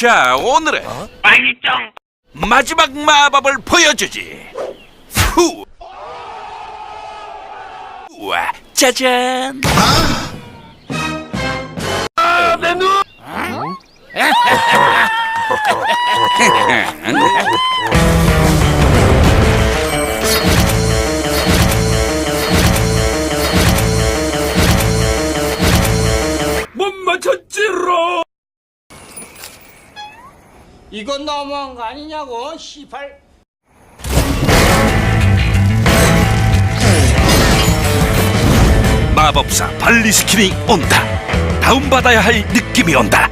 자, 오늘은 빨리정 마지막 마법을 보여주지. 후. 우와, 짜잔. 못 맞췄지로. 이건 너무한 거 아니냐고 시팔 마법사 발리스킨이 온다. 다운받아야 할 느낌이 온다.